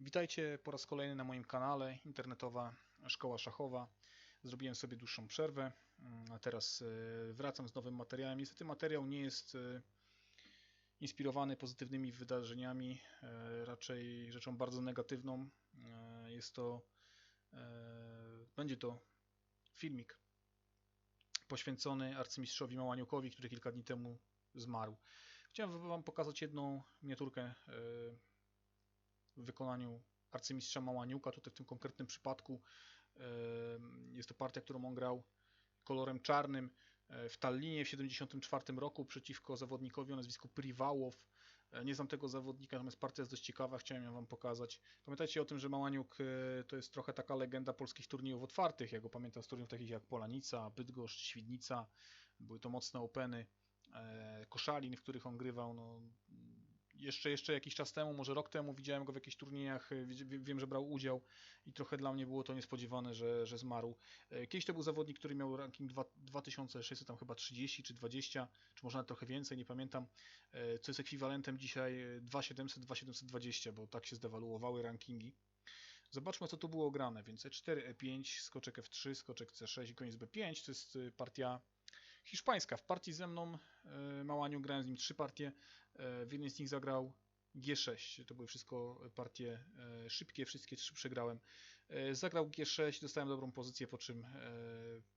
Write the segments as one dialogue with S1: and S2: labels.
S1: Witajcie po raz kolejny na moim kanale Internetowa Szkoła Szachowa. Zrobiłem sobie dłuższą przerwę, mm, a teraz e, wracam z nowym materiałem. Niestety materiał nie jest e, inspirowany pozytywnymi wydarzeniami, e, raczej rzeczą bardzo negatywną. Jest to, będzie to filmik poświęcony arcymistrzowi Małaniukowi, który kilka dni temu zmarł. Chciałem Wam pokazać jedną miniaturkę w wykonaniu arcymistrza Małaniuka. Tutaj w tym konkretnym przypadku jest to partia, którą on grał kolorem czarnym e, w Tallinie w 1974 roku przeciwko zawodnikowi o nazwisku Priwałow. E, Nie znam tego zawodnika, natomiast partia jest dość ciekawa, chciałem ją Wam pokazać. Pamiętajcie o tym, że Małaniuk e, to jest trochę taka legenda polskich turniejów otwartych. Ja go pamiętam z turniejów takich jak Polanica, Bydgoszcz, Świdnica. Były to mocne openy. Koszalin, w których on grywał. No, jeszcze, jeszcze jakiś czas temu, może rok temu, widziałem go w jakichś turniejach, e, wi- wiem, że brał udział i trochę dla mnie było to niespodziewane, że, że zmarł. E, Kiedyś to był zawodnik, który miał ranking dwa- 2600, tam chyba 30 czy 20, czy może nawet trochę więcej, nie pamiętam, e, co jest ekwiwalentem dzisiaj e, 2700, 2720, bo tak się zdewaluowały rankingi. Zobaczmy, co tu było grane. Więc E E4, E5, skoczek F3, skoczek C6 i koniec B5. To jest partia hiszpańska. W partii ze mną e, Małaniu grałem z nim trzy partie. E, W jednej z nich zagrał G6. To były wszystko partie e, szybkie, wszystkie trzy przegrałem. E, Zagrał G6, dostałem dobrą pozycję, po czym e,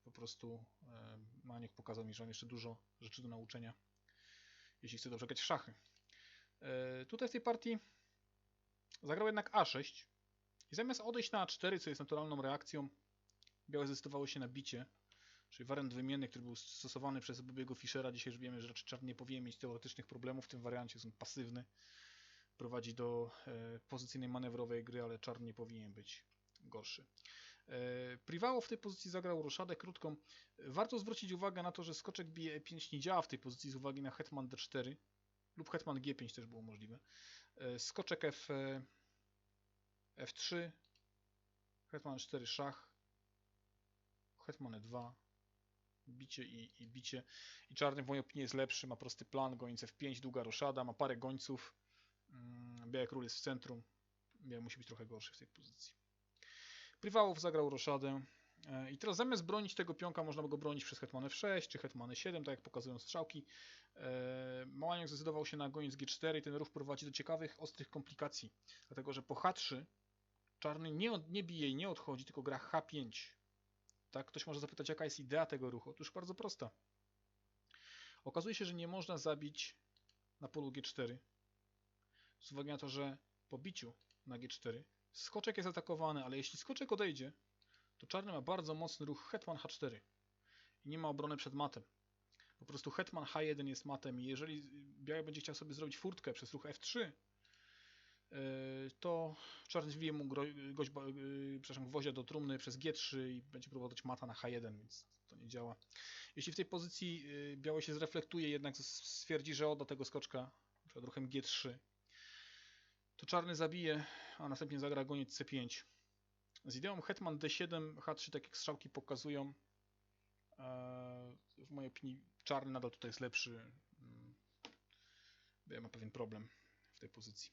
S1: po prostu e, Maniuk pokazał mi, że mam jeszcze dużo rzeczy do nauczenia, jeśli chce dobrze grać w szachy. E, Tutaj w tej partii zagrał jednak A6 i zamiast odejść na A4, co jest naturalną reakcją, białe zdecydowało się na bicie, czyli wariant wymienny, który był stosowany przez Bobiego Fischera. Dzisiaj już wiemy, że raczej czarny nie powinien mieć teoretycznych problemów w tym wariancie, jest on pasywny, prowadzi do e, pozycyjnej manewrowej gry, ale czarny nie powinien być gorszy. E, Privało w tej pozycji zagrał roszadę krótką. Warto zwrócić uwagę na to, że skoczek bije E5 nie działa w tej pozycji z uwagi na hetman D4 lub hetman G5 też było możliwe. E, Skoczek F, e, F3, hetman 4 szach, hetman E2, bicie i, i bicie. I czarny w mojej opinii jest lepszy, ma prosty plan, gońce F5, długa roszada, ma parę gońców. Mm, Biały król jest w centrum. Biały musi być trochę gorszy w tej pozycji. Priwałow zagrał roszadę. E, I teraz zamiast bronić tego pionka, można go bronić przez hetman F6 czy hetman E7, tak jak pokazują strzałki. E, Małaniak zdecydował się na goniec G4 i ten ruch prowadzi do ciekawych, ostrych komplikacji. Dlatego, że po H3 czarny nie, nie bije i nie odchodzi, tylko gra H5. Tak, ktoś może zapytać, jaka jest idea tego ruchu? Otóż bardzo prosta. Okazuje się, że nie można zabić na polu G4 z uwagi na to, że po biciu na G4 skoczek jest atakowany, ale jeśli skoczek odejdzie, to czarny ma bardzo mocny ruch hetman H4 i nie ma obrony przed matem. Po prostu hetman H1 jest matem i jeżeli biały będzie chciał sobie zrobić furtkę przez ruch F3, yy, to czarny wbije mu goźba, yy, przepraszam, do trumny przez G3 i będzie próbował dać mata na H1, więc to nie działa. Jeśli w tej pozycji yy, biały się zreflektuje, jednak stwierdzi, że odda tego skoczka przed ruchem G3, to czarny zabije, a następnie zagra goniec C5. Z ideą hetman D7, H3, tak jak strzałki pokazują, w mojej opinii czarny nadal tutaj jest lepszy. Mm, Biały ma pewien problem w tej pozycji.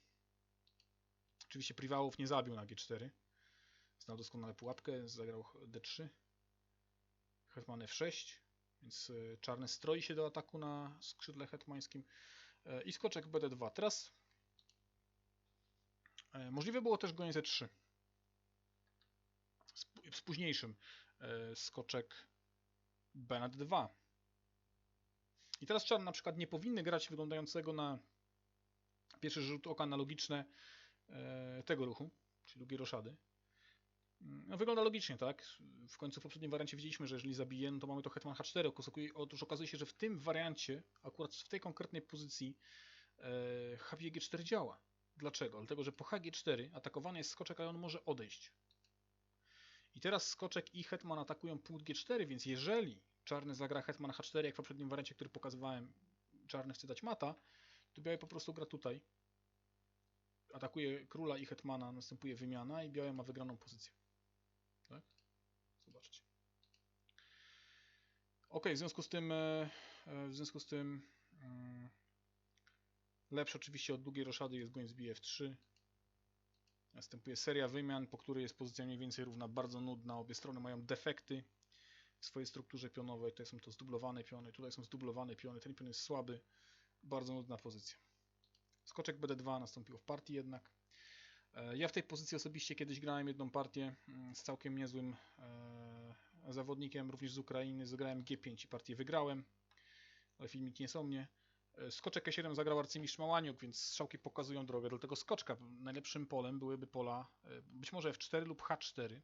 S1: Oczywiście Priwałów nie zabił na G4. Znał doskonale pułapkę, zagrał D3. Hetman F6, więc e, czarny stroi się do ataku na skrzydle hetmańskim. E, I skoczek BD2. Teraz e, możliwe było też goniec E3 z, późniejszym skoczek B na D2. I teraz czarny na przykład nie powinny grać wyglądającego na pierwszy rzut oka na logiczne e, tego ruchu, czyli drugiej roszady. No, wygląda logicznie, tak? W końcu w poprzednim wariancie widzieliśmy, że jeżeli zabije, no to mamy to hetman H4. Okazuje- Otóż okazuje się, że w tym wariancie, akurat w tej konkretnej pozycji, e, HG4 działa. Dlaczego? Dlatego, że po HG4 atakowany jest skoczek, ale on może odejść. I teraz skoczek i hetman atakują punkt G4, więc jeżeli czarny zagra hetman H4, jak w poprzednim wariancie, który pokazywałem, czarny chce dać mata, to biały po prostu gra tutaj. Atakuje króla i hetmana, następuje wymiana i biały ma wygraną pozycję. Tak? Zobaczcie. Ok, w związku z tym, e, e, w związku z tym mm, lepszy oczywiście od długiej roszady jest goniec bf3. Następuje seria wymian, po której jest pozycja mniej więcej równa, bardzo nudna. Obie strony mają defekty w swojej strukturze pionowej. Tutaj są to zdublowane piony, tutaj są zdublowane piony. Ten pion jest słaby, bardzo nudna pozycja. Skoczek BD2 nastąpił w partii jednak. E, Ja w tej pozycji osobiście kiedyś grałem jedną partię mm, z całkiem niezłym e, zawodnikiem, również z Ukrainy. Zagrałem G5 i partię wygrałem, ale filmiki nie są mnie. E, Skoczek E7 zagrał arcymistrz Małaniuk, więc strzałki pokazują drogę. Dlatego skoczka najlepszym polem byłyby pola być może F4 lub H4.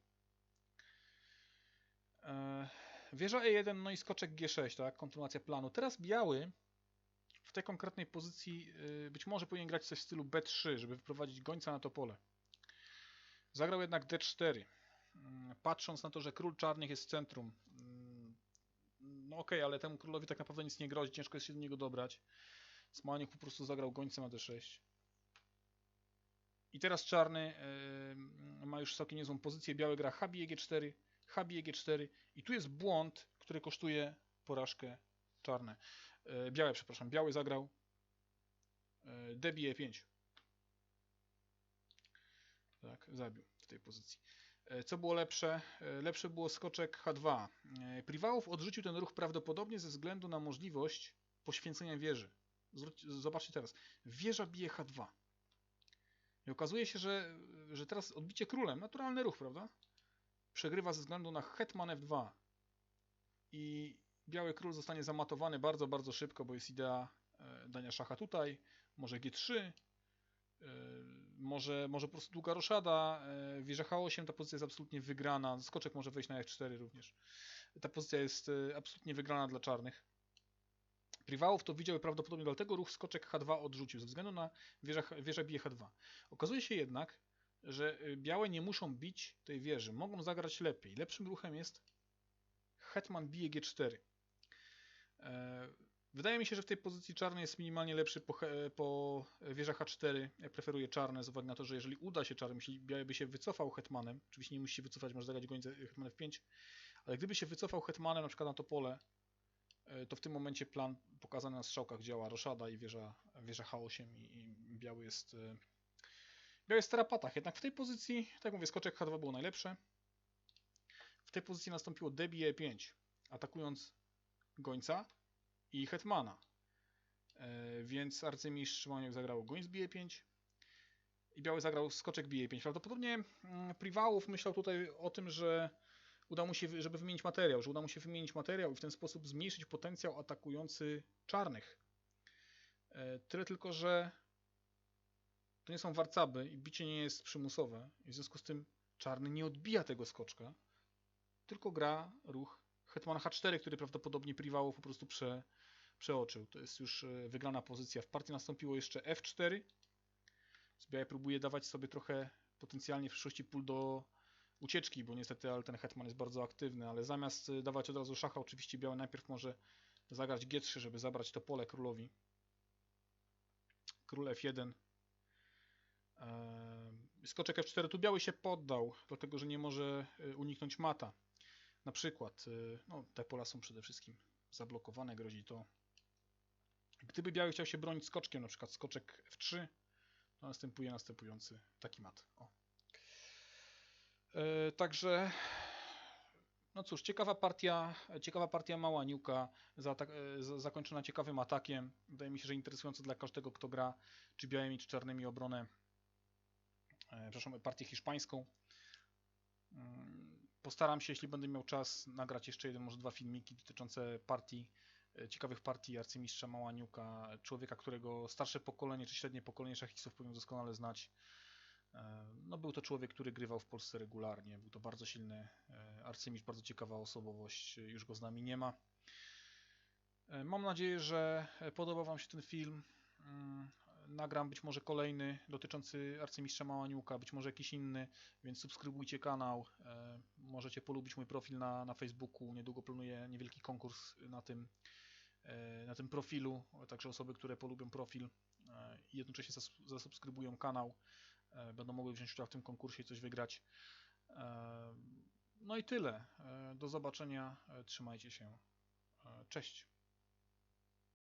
S1: E, Wieża E1, no i skoczek G6, tak? Kontynuacja planu. Teraz biały w tej konkretnej pozycji y, być może powinien grać coś w stylu B3, żeby wyprowadzić gońca na to pole. Zagrał jednak D4. Mm, Patrząc na to, że król czarnych jest w centrum. mm, No okej, ale temu królowi tak naprawdę nic nie grozi, ciężko jest się do niego dobrać. Smaniuk po prostu zagrał gońcem na D6. I teraz czarny y, ma już całkiem niezłą pozycję. Biały gra H bije G4, H bije G4 i tu jest błąd, który kosztuje porażkę czarne. E, Białe, przepraszam, biały zagrał e, D bije 5. Tak, zabił w tej pozycji. E, Co było lepsze? Lepsze było skoczek H2. E, Priwałów odrzucił ten ruch prawdopodobnie ze względu na możliwość poświęcenia wieży. Zobaczcie teraz. Wieża bije H2. I okazuje się, że, że teraz odbicie królem, naturalny ruch, prawda? Przegrywa ze względu na hetman F2. I biały król zostanie zamatowany bardzo, bardzo szybko, bo jest idea e, dania szacha tutaj, może G3, e, może, może po prostu długa roszada, e, wieża H8, ta pozycja jest absolutnie wygrana, skoczek może wejść na F4 również. Ta pozycja jest absolutnie wygrana dla czarnych. Priwałów to widział i prawdopodobnie dlatego ruch skoczek H2 odrzucił, ze względu na wieża, wieża bije H2. Okazuje się jednak, że białe nie muszą bić tej wieży, mogą zagrać lepiej. Lepszym ruchem jest hetman bije G4. E, Wydaje mi się, że w tej pozycji czarny jest minimalnie lepszy po, po wieża H4. Ja preferuję czarne z uwagi na to, że jeżeli uda się czarnym, jeśli biały by się wycofał hetmanem, oczywiście nie musi się wycofać, może zagrać gońca hetman F5, ale gdyby się wycofał hetmanem na przykład na to pole, e, to w tym momencie plan pokazany na strzałkach działa roszada i wieża, wieża H8 i, i biały jest e, biały jest w. Jednak w tej pozycji, tak jak mówię, skoczek H2 było najlepsze. W tej pozycji nastąpiło D bije E5, atakując gońca i hetmana. E, więc arcymistrz Maniek zagrał goń z bije 5 i biały zagrał skoczek bije 5. Prawdopodobnie mm, Priwałów myślał tutaj o tym, że uda mu się, żeby wymienić materiał, że uda mu się wymienić materiał i w ten sposób zmniejszyć potencjał atakujący czarnych. E, tyle tylko, że to nie są warcaby i bicie nie jest przymusowe. I w związku z tym czarny nie odbija tego skoczka, tylko gra ruch hetman H4, który prawdopodobnie Priwałów po prostu prze, przeoczył. To jest już e, wygrana pozycja. W partii nastąpiło jeszcze F4. Zbiaje próbuje dawać sobie trochę potencjalnie w przyszłości pól do ucieczki, bo niestety ale ten hetman jest bardzo aktywny, ale zamiast e, dawać od razu szacha, oczywiście biały najpierw może zagrać G3, żeby zabrać to pole królowi. Król F1. Eee, Skoczek F4. Tu biały się poddał, dlatego że nie może e, uniknąć mata. Na przykład, y, no, te pola są przede wszystkim zablokowane, grozi to. Gdyby biały chciał się bronić skoczkiem, na przykład skoczek F3, to następuje następujący taki mat. O. E, Także, no cóż, ciekawa partia, ciekawa partia Małaniuka, zaatak- e, za- zakończona ciekawym atakiem. Wydaje mi się, że interesujące dla każdego, kto gra czy białymi, czy czarnymi obronę, e, przepraszam, partię hiszpańską. Mm, Postaram się, jeśli będę miał czas, nagrać jeszcze jeden, może dwa filmiki dotyczące partii, e, ciekawych partii arcymistrza Małaniuka, człowieka, którego starsze pokolenie czy średnie pokolenie szachistów powinno doskonale znać. E, No, był to człowiek, który grywał w Polsce regularnie, był to bardzo silny e, arcymistrz, bardzo ciekawa osobowość, już go z nami nie ma. Mam nadzieję, że podobał Wam się ten film. Nagram być może kolejny dotyczący arcymistrza Małaniuka, być może jakiś inny, więc subskrybujcie kanał. E, Możecie polubić mój profil na, na Facebooku. Niedługo planuję niewielki konkurs na tym, e, na tym profilu. Także osoby, które polubią profil e, i jednocześnie zas- zasubskrybują kanał, będą mogły wziąć udział w tym konkursie i coś wygrać. No i tyle. Do zobaczenia. Trzymajcie się. Cześć.